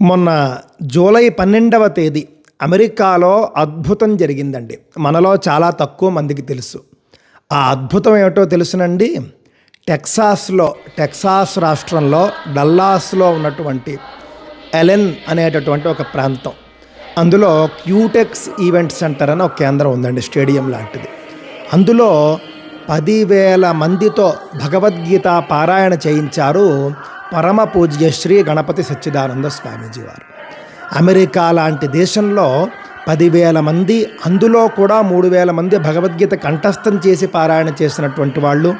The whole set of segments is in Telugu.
మొన్న జూలై పన్నెండవ తేదీ అమెరికాలో అద్భుతం జరిగిందండి. మనలో చాలా తక్కువ మందికి తెలుసు. ఆ అద్భుతం ఏమిటో తెలుసునండి? టెక్సాస్లో టెక్సాస్ రాష్ట్రంలో డల్లాస్లో ఉన్నటువంటి ఎలెన్ అనేటటువంటి ఒక ప్రాంతం. అందులో క్యూటెక్స్ ఈవెంట్ సెంటర్ అని ఒక కేంద్రం ఉందండి స్టేడియం లాంటిది. అందులో పదివేల మందితో భగవద్గీత పారాయణ చేయించారు పరమ పూజ్య శ్రీ గణపతి సచ్చిదానంద స్వామీజీ వారు. అమెరికా లాంటి దేశంలో పదివేల మంది అందులో కూడా మూడు వేల మంది భగవద్గీత కంఠస్థం చేసి పారాయణ చేసినటువంటి వాళ్ళు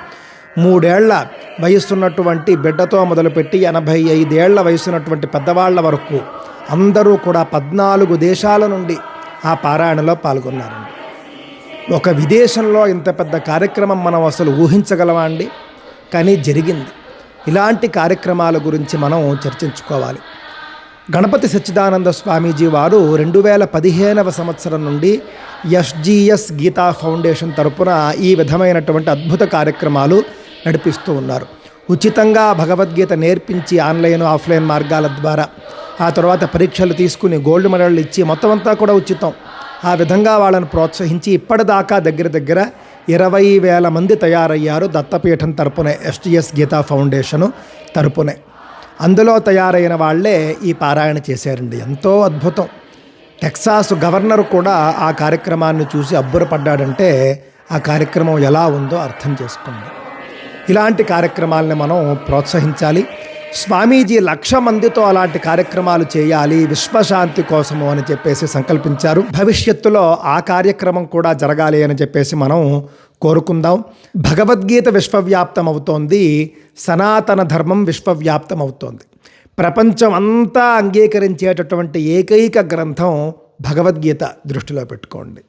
మూడేళ్ళ వయసున్నటువంటి బిడ్డతో మొదలుపెట్టి ఎనభై ఐదేళ్ళ వయసున్నటువంటి పెద్దవాళ్ళ వరకు అందరూ కూడా పద్నాలుగు దేశాల నుండి ఆ పారాయణలో పాల్గొన్నారండి. ఒక విదేశంలో ఇంత పెద్ద కార్యక్రమం మనం అసలు ఊహించగలమా అండి? కానీ జరిగింది. ఇలాంటి కార్యక్రమాల గురించి మనం చర్చించుకోవాలి. గణపతి సచ్చిదానంద స్వామీజీ వారు రెండు వేల పదిహేనవ సంవత్సరం నుండి ఎస్జిఎస్ గీతా ఫౌండేషన్ తరపున ఈ విధమైనటువంటి అద్భుత కార్యక్రమాలు నడిపిస్తూ ఉన్నారు. ఉచితంగా భగవద్గీత నేర్పించి ఆన్లైన్ ఆఫ్లైన్ మార్గాల ద్వారా ఆ తర్వాత పరీక్షలు తీసుకుని గోల్డ్ మెడల్ ఇచ్చి మొత్తం అంతా కూడా ఉచితం. ఆ విధంగా వాళ్ళని ప్రోత్సహించి ఇప్పటిదాకా దగ్గర దగ్గర ఇరవై వేల మంది తయారయ్యారు దత్తపీఠం తరపునే ఎస్టిఎస్ గీతా ఫౌండేషను తరపునే. అందులో తయారైన వాళ్ళే ఈ పారాయణ చేశారండి. ఎంతో అద్భుతం. టెక్సాస్ గవర్నర్ కూడా ఆ కార్యక్రమాన్ని చూసి అబ్బురపడ్డాడంటే ఆ కార్యక్రమం ఎలా ఉందో అర్థం చేసుకోండి. ఇలాంటి కార్యక్రమాలని మనం ప్రోత్సహించాలి. స్వామీజీ లక్ష మందితో అలాంటి కార్యక్రమాలు చేయాలి విశ్వశాంతి కోసము అని చెప్పేసి సంకల్పించారు. భవిష్యత్తులో ఆ కార్యక్రమం కూడా జరగాలి అని చెప్పేసి మనం కోరుకుందాం. భగవద్గీత విశ్వవ్యాప్తం అవుతోంది సనాతన ధర్మం విశ్వవ్యాప్తం అవుతోంది ప్రపంచం అంతా అంగీకరించేటటువంటి ఏకైక గ్రంథం భగవద్గీత దృష్టిలో పెట్టుకోండి.